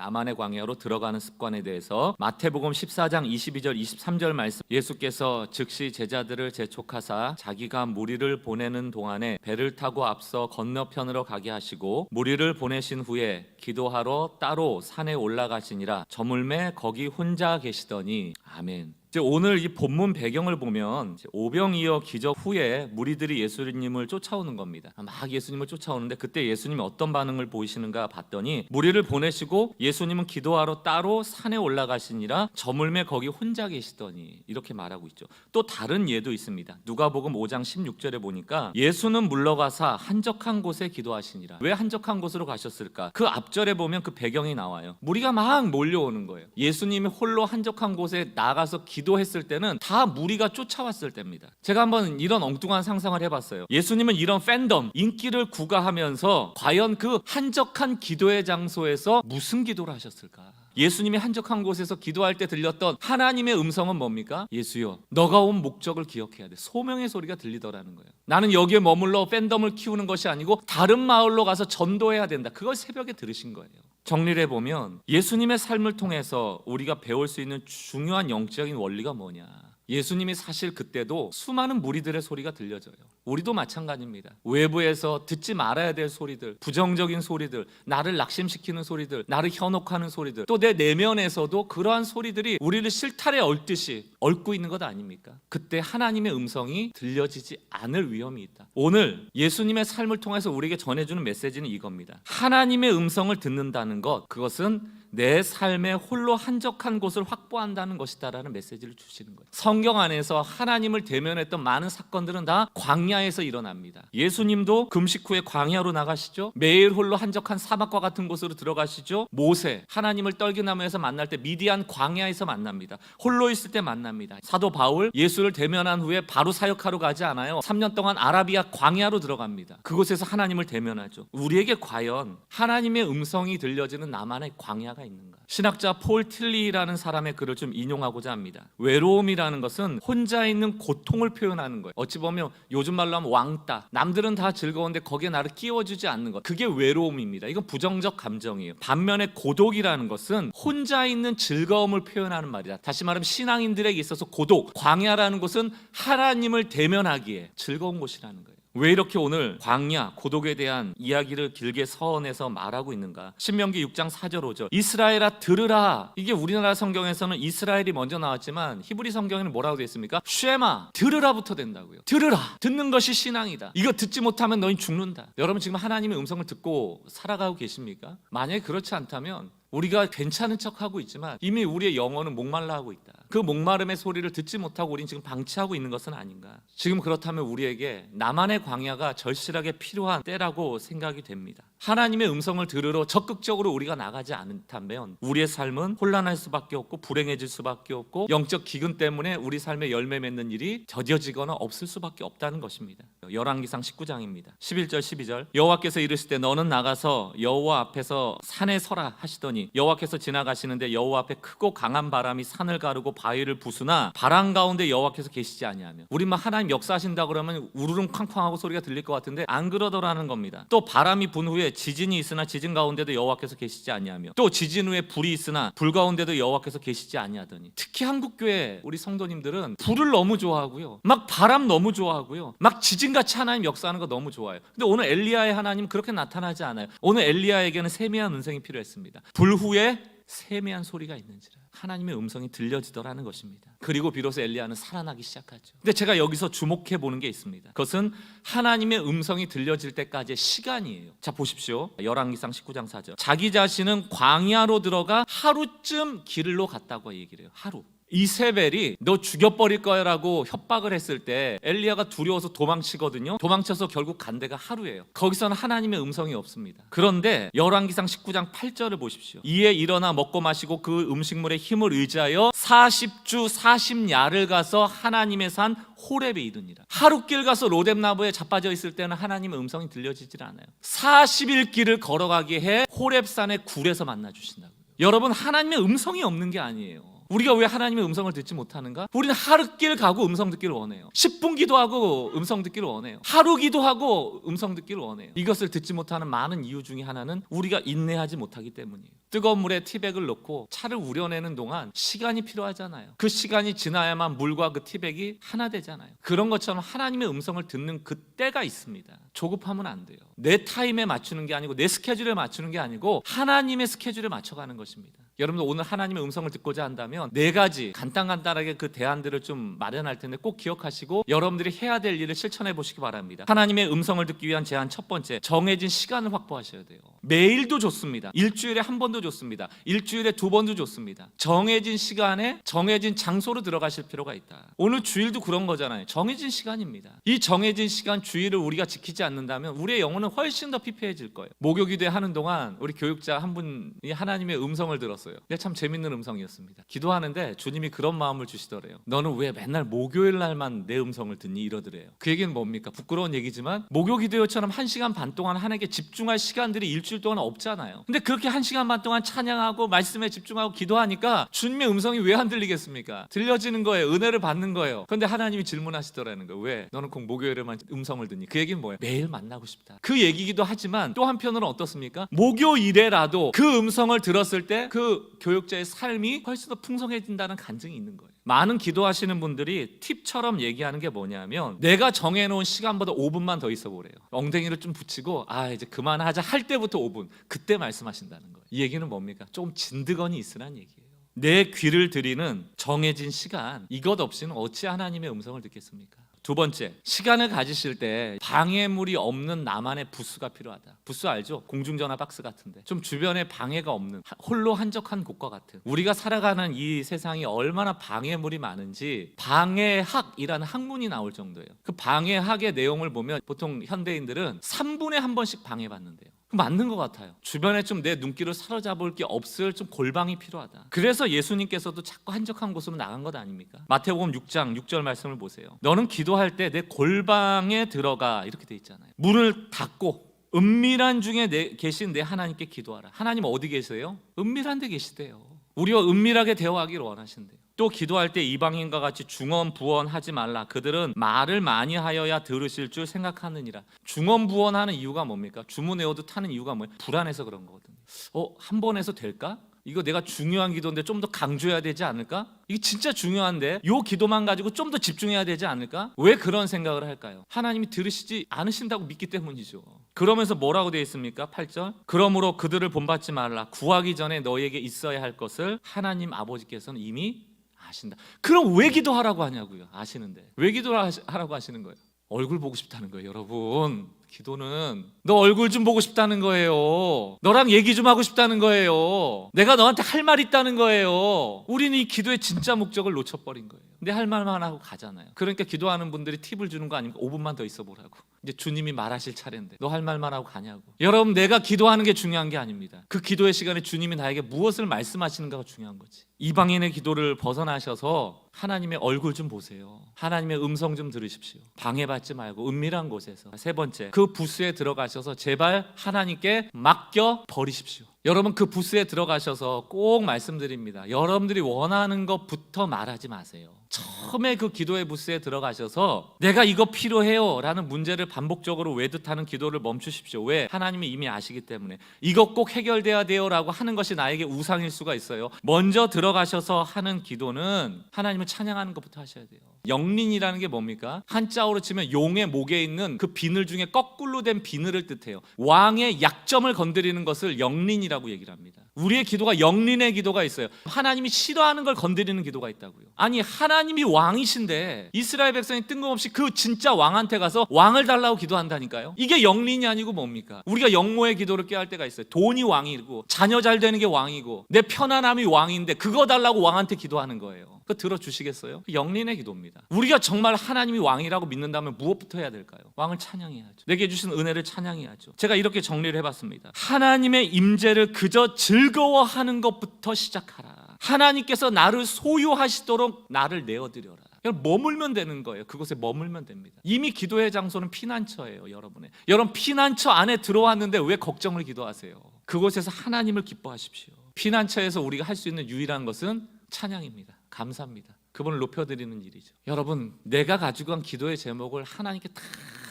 나만의 광야로 들어가는 습관에 대해서 마태복음 14장 22절 23절 말씀. 예수께서 즉시 제자들을 재촉하사 자기가 무리를 보내는 동안에 배를 타고 앞서 건너편으로 가게 하시고 무리를 보내신 후에 기도하러 따로 산에 올라가시니라. 저물매 거기 혼자 계시더니. 아멘. 이제 오늘 이 본문 배경을 보면 오병이어 기적 후에 무리들이 예수님을 쫓아오는 겁니다. 막 예수님을 쫓아오는데 그때 예수님이 어떤 반응을 보이시는가 봤더니 무리를 보내시고 예수님은 기도하러 따로 산에 올라가시니라 저물매 거기 혼자 계시더니 이렇게 말하고 있죠. 또 다른 예도 있습니다. 누가복음 5장 16절에 보니까 예수는 물러가사 한적한 곳에 기도하시니라. 왜 한적한 곳으로 가셨을까? 그 앞절에 보면 그 배경이 나와요. 무리가 막 몰려오는 거예요. 예수님이 홀로 한적한 곳에 나가서 기 도했을 때는 다 무리가 쫓아왔을 때입니다. 제가 한번 이런 엉뚱한 상상을 해봤어요. 예수님은 이런 팬덤, 인기를 구가하면서 과연 그 한적한 기도의 장소에서 무슨 기도를 하셨을까? 예수님이 한적한 곳에서 기도할 때 들렸던 하나님의 음성은 뭡니까? 예수여, 너가 온 목적을 기억해야 돼. 소명의 소리가 들리더라는 거예요. 나는 여기에 머물러 팬덤을 키우는 것이 아니고 다른 마을로 가서 전도해야 된다. 그걸 새벽에 들으신 거예요. 정리를 해보면 예수님의 삶을 통해서 우리가 배울 수 있는 중요한 영적인 원리가 뭐냐? 예수님이 사실 그때도 수많은 무리들의 소리가 들려져요. 우리도 마찬가지입니다. 외부에서 듣지 말아야 될 소리들, 부정적인 소리들, 나를 낙심시키는 소리들, 나를 현혹하는 소리들, 또 내 내면에서도 그러한 소리들이 우리를 실타래 얽듯이 얽고 있는 것 아닙니까? 그때 하나님의 음성이 들려지지 않을 위험이 있다. 오늘 예수님의 삶을 통해서 우리에게 전해주는 메시지는 이겁니다. 하나님의 음성을 듣는다는 것, 그것은 내 삶에 홀로 한적한 곳을 확보한다는 것이다라는 메시지를 주시는 거예요. 성경 안에서 하나님을 대면했던 많은 사건들은 다 광야에서 일어납니다. 예수님도 금식 후에 광야로 나가시죠. 매일 홀로 한적한 사막과 같은 곳으로 들어가시죠. 모세 하나님을 떨기나무에서 만날 때 미디안 광야에서 만납니다. 홀로 있을 때 만납니다. 사도 바울 예수를 대면한 후에 바로 사역하러 가지 않아요. 3년 동안 아라비아 광야로 들어갑니다. 그곳에서 하나님을 대면하죠. 우리에게 과연 하나님의 음성이 들려지는 나만의 광야가 있는가? 신학자 폴 틸리라는 사람의 글을 좀 인용하고자 합니다. 외로움이라는 것은 혼자 있는 고통을 표현하는 거예요. 어찌 보면 요즘 말로 하면 왕따. 남들은 다 즐거운데 거기에 나를 끼워주지 않는 것. 그게 외로움입니다. 이건 부정적 감정이에요. 반면에 고독이라는 것은 혼자 있는 즐거움을 표현하는 말이다. 다시 말하면 신앙인들에게 있어서 고독, 광야라는 것은 하나님을 대면하기에 즐거운 곳이라는 거예요. 왜 이렇게 오늘 광야, 고독에 대한 이야기를 길게 서원해서 말하고 있는가? 신명기 6장 4절 5절. 이스라엘아 들으라. 이게 우리나라 성경에서는 이스라엘이 먼저 나왔지만 히브리 성경에는 뭐라고 되어 있습니까? 쉐마. 들으라부터 된다고요. 들으라. 듣는 것이 신앙이다. 이거 듣지 못하면 너희 죽는다. 여러분 지금 하나님의 음성을 듣고 살아가고 계십니까? 만약에 그렇지 않다면 우리가 괜찮은 척하고 있지만 이미 우리의 영혼은 목말라 하고 있다. 그 목마름의 소리를 듣지 못하고 우리는 지금 방치하고 있는 것은 아닌가? 지금 그렇다면 우리에게 나만의 광야가 절실하게 필요한 때라고 생각이 됩니다. 하나님의 음성을 들으러 적극적으로 우리가 나가지 않다면 우리의 삶은 혼란할 수밖에 없고 불행해질 수밖에 없고 영적 기근 때문에 우리 삶에 열매 맺는 일이 더뎌지거나 없을 수밖에 없다는 것입니다. 열왕기상 19장입니다. 11절 12절 여호와께서 이르실 때 너는 나가서 여호와 앞에서 산에 서라 하시더니 여호와께서 지나가시는데 여호와 앞에 크고 강한 바람이 산을 가르고 바위를 부수나 바람 가운데 여호와께서 계시지 아니하며 우리 막 하나님 역사하신다 그러면 우르릉 쾅쾅하고 소리가 들릴 것 같은데 안 그러더라는 겁니다. 또 바람이 분 후에 지진이 있으나 지진 가운데도 여호와께서 계시지 아니하며 또 지진 후에 불이 있으나 불 가운데도 여호와께서 계시지 아니하더니 특히 한국 교회 우리 성도님들은 불을 너무 좋아하고요. 막 바람 너무 좋아하고요. 막 지진같이 하나님 역사하는 거 너무 좋아요. 근데 오늘 엘리야의 하나님 그렇게 나타나지 않아요. 오늘 엘리야에게는 세미한 음성이 필요했습니다. 불 후에 세미한 소리가 있는지라 하나님의 음성이 들려지더라는 것입니다. 그리고 비로소 엘리야는 살아나기 시작하죠. 근데 제가 여기서 주목해 보는 게 있습니다. 그것은 하나님의 음성이 들려질 때까지의 시간이에요. 자 보십시오. 열왕기상 19장 4절. 자기 자신은 광야로 들어가 하루쯤 길로 갔다고 얘기를 해요. 하루. 이세벨이 너 죽여버릴 거야라고 협박을 했을 때 엘리야가 두려워서 도망치거든요. 도망쳐서 결국 간 데가 하루예요. 거기서는 하나님의 음성이 없습니다. 그런데 열왕기상 19장 8절을 보십시오. 이에 일어나 먹고 마시고 그 음식물의 힘을 의지하여 40주 40야를 가서 하나님의 산 호렙에 이르니라. 하루길 가서 로뎀나무에 자빠져 있을 때는 하나님의 음성이 들려지질 않아요. 40일 길을 걸어가게 해 호렙산의 굴에서 만나 주신다고요. 여러분 하나님의 음성이 없는 게 아니에요. 우리가 왜 하나님의 음성을 듣지 못하는가? 우리는 하루 길 가고 음성 듣기를 원해요. 10분 기도하고 음성 듣기를 원해요. 하루 기도하고 음성 듣기를 원해요. 이것을 듣지 못하는 많은 이유 중에 하나는 우리가 인내하지 못하기 때문이에요. 뜨거운 물에 티백을 넣고 차를 우려내는 동안 시간이 필요하잖아요. 그 시간이 지나야만 물과 그 티백이 하나 되잖아요. 그런 것처럼 하나님의 음성을 듣는 그때가 있습니다. 조급하면 안 돼요. 내 타임에 맞추는 게 아니고 내 스케줄에 맞추는 게 아니고 하나님의 스케줄에 맞춰가는 것입니다. 여러분들 오늘 하나님의 음성을 듣고자 한다면 네 가지 간단간단하게 그 대안들을 좀 마련할 텐데 꼭 기억하시고 여러분들이 해야 될 일을 실천해 보시기 바랍니다. 하나님의 음성을 듣기 위한 제안 첫 번째 정해진 시간을 확보하셔야 돼요. 매일도 좋습니다. 일주일에 한 번도 좋습니다. 일주일에 두 번도 좋습니다. 정해진 시간에 정해진 장소로 들어가실 필요가 있다. 오늘 주일도 그런 거잖아요. 정해진 시간입니다. 이 정해진 시간 주일을 우리가 지키지 않는다면 우리의 영혼은 훨씬 더 피폐해질 거예요. 목요 기도회 하는 동안 우리 교육자 한 분이 하나님의 음성을 들었어요. 근데 참 재밌는 음성이었습니다. 기도하는데 주님이 그런 마음을 주시더래요. 너는 왜 맨날 목요일 날만 내 음성을 듣니 이러더래요. 그 얘기는 뭡니까? 부끄러운 얘기지만 목요 기도회처럼 한 시간 반 동안 하나님께 집중할 시간들이 일주일 동안 없잖아요. 근데 그렇게 한 시간 반 동안 찬양하고 말씀에 집중하고 기도하니까 주님의 음성이 왜 안 들리겠습니까? 들려지는 거예요. 은혜를 받는 거예요. 그런데 하나님이 질문하시더라는 거예요. 왜? 너는 꼭 목요일에만 음성을 듣니? 그 얘기는 뭐예요? 매일 만나고 싶다. 그 얘기기도 하지만 또 한편으로는 어떻습니까? 목요일에라도 그 음성을 들었을 때 그 교육자의 삶이 훨씬 더 풍성해진다는 간증이 있는 거예요. 많은 기도하시는 분들이 팁처럼 얘기하는 게 뭐냐면 내가 정해놓은 시간보다 5분만 더 있어 보래요. 엉덩이를 좀 붙이고 아 이제 그만하자 할 때부터 5분 그때 말씀하신다는 거예요. 이 얘기는 뭡니까? 조금 진드건이 있으란 얘기예요. 내 귀를 들이는 정해진 시간 이것 없이는 어찌 하나님의 음성을 듣겠습니까? 두 번째, 시간을 가지실 때 방해물이 없는 나만의 부스가 필요하다. 부스 알죠? 공중전화 박스 같은데 좀 주변에 방해가 없는 하- 홀로 한적한 곳과 같은 우리가 살아가는 이 세상이 얼마나 방해물이 많은지 방해학이라는 학문이 나올 정도예요. 그 방해학의 내용을 보면 보통 현대인들은 3분에 한 번씩 방해받는데요. 그 맞는 것 같아요. 주변에 좀 내 눈길을 사로잡을 게 없을 좀 골방이 필요하다. 그래서 예수님께서도 자꾸 한적한 곳으로 나간 것 아닙니까? 마태복음 6장 6절 말씀을 보세요. 너는 기도할 때 내 골방에 들어가 이렇게 돼 있잖아요. 문을 닫고 은밀한 중에 내, 계신 내 하나님께 기도하라. 하나님 어디 계세요? 은밀한 데 계시대요. 우리와 은밀하게 대화하기를 원하신대요. 또 기도할 때 이방인과 같이 중언 부언하지 말라. 그들은 말을 많이 하여야 들으실 줄 생각하느니라. 중언 부언하는 이유가 뭡니까? 주문 외워도 타는 이유가 뭐예요? 불안해서 그런 거거든요. 어, 한번 해서 될까? 이거 내가 중요한 기도인데 좀 더 강조해야 되지 않을까? 이게 진짜 중요한데 요 기도만 가지고 좀 더 집중해야 되지 않을까? 왜 그런 생각을 할까요? 하나님이 들으시지 않으신다고 믿기 때문이죠. 그러면서 뭐라고 되어 있습니까? 8절. 그러므로 그들을 본받지 말라. 구하기 전에 너에게 있어야 할 것을 하나님 아버지께서는 이미 아신다. 그럼 왜 기도하라고 하냐고요. 아시는데. 왜 기도하라고 하시는 거예요? 얼굴 보고 싶다는 거예요, 여러분. 기도는 너 얼굴 좀 보고 싶다는 거예요. 너랑 얘기 좀 하고 싶다는 거예요. 내가 너한테 할 말 있다는 거예요. 우리는 이 기도의 진짜 목적을 놓쳐버린 거예요. 근데 할 말만 하고 가잖아요. 그러니까 기도하는 분들이 팁을 주는 거 아닙니까? 5분만 더 있어 보라고. 이제 주님이 말하실 차례인데 너 할 말만 하고 가냐고. 여러분 내가 기도하는 게 중요한 게 아닙니다. 그 기도의 시간에 주님이 나에게 무엇을 말씀하시는가가 중요한 거지. 이방인의 기도를 벗어나셔서 하나님의 얼굴 좀 보세요. 하나님의 음성 좀 들으십시오. 방해받지 말고 은밀한 곳에서. 세 번째, 그 부스에 들어가셔서 제발 하나님께 맡겨 버리십시오. 여러분 그 부스에 들어가셔서 꼭 말씀드립니다. 여러분들이 원하는 것부터 말하지 마세요. 처음에 그 기도의 부스에 들어가셔서 내가 이거 필요해요 라는 문제를 반복적으로 외듯하는 기도를 멈추십시오. 왜? 하나님이 이미 아시기 때문에 이것 꼭 해결돼야 돼요 라고 하는 것이 나에게 우상일 수가 있어요. 먼저 들어가셔서 하는 기도는 하나님을 찬양하는 것부터 하셔야 돼요. 영린이라는 게 뭡니까? 한자어로 치면 용의 목에 있는 그 비늘 중에 거꾸로 된 비늘을 뜻해요. 왕의 약점을 건드리는 것을 영린이라고 얘기를 합니다. 우리의 기도가 영린의 기도가 있어요. 하나님이 싫어하는 걸 건드리는 기도가 있다고요. 아니 하나님이 왕이신데 이스라엘 백성이 뜬금없이 그 진짜 왕한테 가서 왕을 달라고 기도한다니까요. 이게 영린이 아니고 뭡니까? 우리가 영모의 기도를 꾀할 때가 있어요. 돈이 왕이고 자녀 잘 되는 게 왕이고 내 편안함이 왕인데 그거 달라고 왕한테 기도하는 거예요. 그거 들어주시겠어요? 영린의 기도입니다. 우리가 정말 하나님이 왕이라고 믿는다면 무엇부터 해야 될까요? 왕을 찬양해야죠. 내게 주신 은혜를 찬양해야죠. 제가 이렇게 정리를 해봤습니다. 하나님의 임재를 그저 즐거워하는 것부터 시작하라. 하나님께서 나를 소유하시도록 나를 내어드려라. 여러분 머물면 되는 거예요. 그곳에 머물면 됩니다. 이미 기도의 장소는 피난처예요, 여러분의. 여러분 피난처 안에 들어왔는데 왜 걱정을 기도하세요? 그곳에서 하나님을 기뻐하십시오. 피난처에서 우리가 할 수 있는 유일한 것은 찬양입니다. 감사합니다. 그분을 높여드리는 일이죠. 여러분, 내가 가지고 간 기도의 제목을 하나님께 다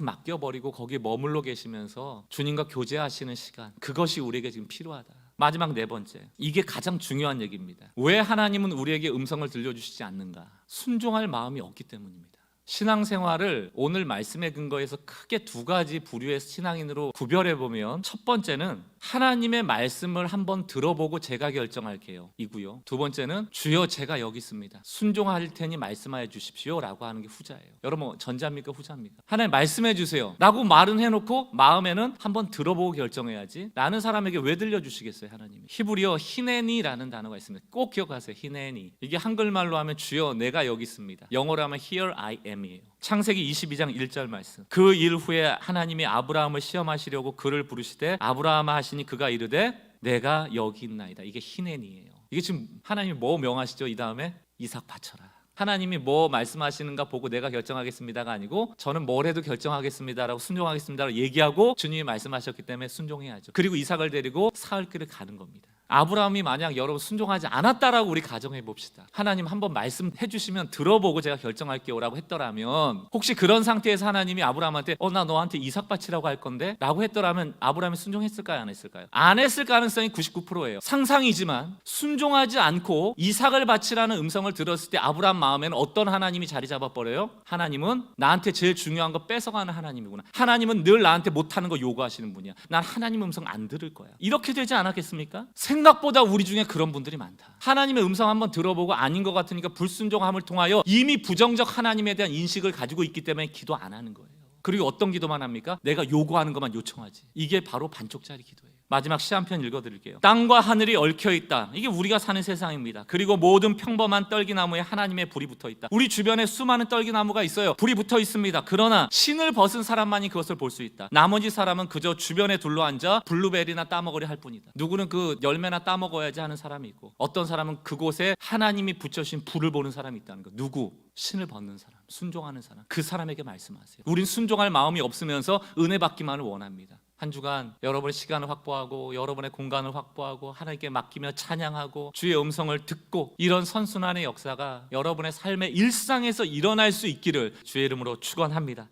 맡겨버리고 거기에 머물러 계시면서 주님과 교제하시는 시간, 그것이 우리에게 지금 필요하다. 마지막 네 번째, 이게 가장 중요한 얘기입니다. 왜 하나님은 우리에게 음성을 들려주시지 않는가? 순종할 마음이 없기 때문입니다. 신앙생활을 오늘 말씀의 근거에서 크게 두 가지 부류의 신앙인으로 구별해 보면 첫 번째는 하나님의 말씀을 한번 들어보고 제가 결정할게요. 이고요. 두 번째는 주여 제가 여기 있습니다. 순종할 테니 말씀하여 주십시오라고 하는 게 후자예요. 여러분 전자입니까 후자입니까? 하나님 말씀해 주세요라고 말은 해놓고 마음에는 한번 들어보고 결정해야지. 라는 사람에게 왜 들려주시겠어요 하나님이? 히브리어 히네니라는 단어가 있습니다. 꼭 기억하세요. 히네니. 이게 한글말로 하면 주여 내가 여기 있습니다. 영어로 하면 here I am이에요. 창세기 22장 1절 말씀. 그 일 후에 하나님이 아브라함을 시험하시려고 그를 부르시되 아브라함아 하시니 그가 이르되 내가 여기 있나이다. 이게 히넨이에요. 이게 지금 하나님이 뭐 명하시죠? 이 다음에 이삭 바쳐라. 하나님이 뭐 말씀하시는가 보고 내가 결정하겠습니다가 아니고 저는 뭘 해도 결정하겠습니다라고 순종하겠습니다라고 얘기하고 주님이 말씀하셨기 때문에 순종해야죠. 그리고 이삭을 데리고 사흘 길을 가는 겁니다. 아브라함이 만약 여러분 순종하지 않았다라고 우리 가정해 봅시다. 하나님 한번 말씀해 주시면 들어보고 제가 결정할게요라고 했더라면 혹시 그런 상태에서 하나님이 아브라함한테 어 나 너한테 이삭 바치라고 할 건데라고 했더라면 아브라함이 순종했을까요 안 했을까요? 안 했을 가능성이 99%예요. 상상이지만 순종하지 않고 이삭을 바치라는 음성을 들었을 때 아브라함 마음에는 어떤 하나님이 자리 잡아 버려요? 하나님은 나한테 제일 중요한 거 뺏어가는 하나님이구나. 하나님은 늘 나한테 못하는 거 요구하시는 분이야. 난 하나님 음성 안 들을 거야. 이렇게 되지 않았겠습니까? 생각보다 우리 중에 그런 분들이 많다. 하나님의 음성 한번 들어보고 아닌 것 같으니까 불순종함을 통하여 이미 부정적 하나님에 대한 인식을 가지고 있기 때문에 기도 안 하는 거예요. 그리고 어떤 기도만 합니까? 내가 요구하는 것만 요청하지. 이게 바로 반쪽짜리 기도예요. 마지막 시 한 편 읽어드릴게요. 땅과 하늘이 얽혀 있다. 이게 우리가 사는 세상입니다. 그리고 모든 평범한 떨기나무에 하나님의 불이 붙어 있다. 우리 주변에 수많은 떨기나무가 있어요. 불이 붙어 있습니다. 그러나 신을 벗은 사람만이 그것을 볼 수 있다. 나머지 사람은 그저 주변에 둘러앉아 블루베리나 따먹으려 할 뿐이다. 누구는 그 열매나 따먹어야지 하는 사람이 있고 어떤 사람은 그곳에 하나님이 붙여신 불을 보는 사람이 있다는 거. 누구? 신을 벗는 사람, 순종하는 사람. 그 사람에게 말씀하세요. 우린 순종할 마음이 없으면서 은혜 받기만을 원합니다. 한 주간 여러분의 시간을 확보하고 여러분의 공간을 확보하고 하나님께 맡기며 찬양하고 주의 음성을 듣고 이런 선순환의 역사가 여러분의 삶의 일상에서 일어날 수 있기를 주의 이름으로 축원합니다.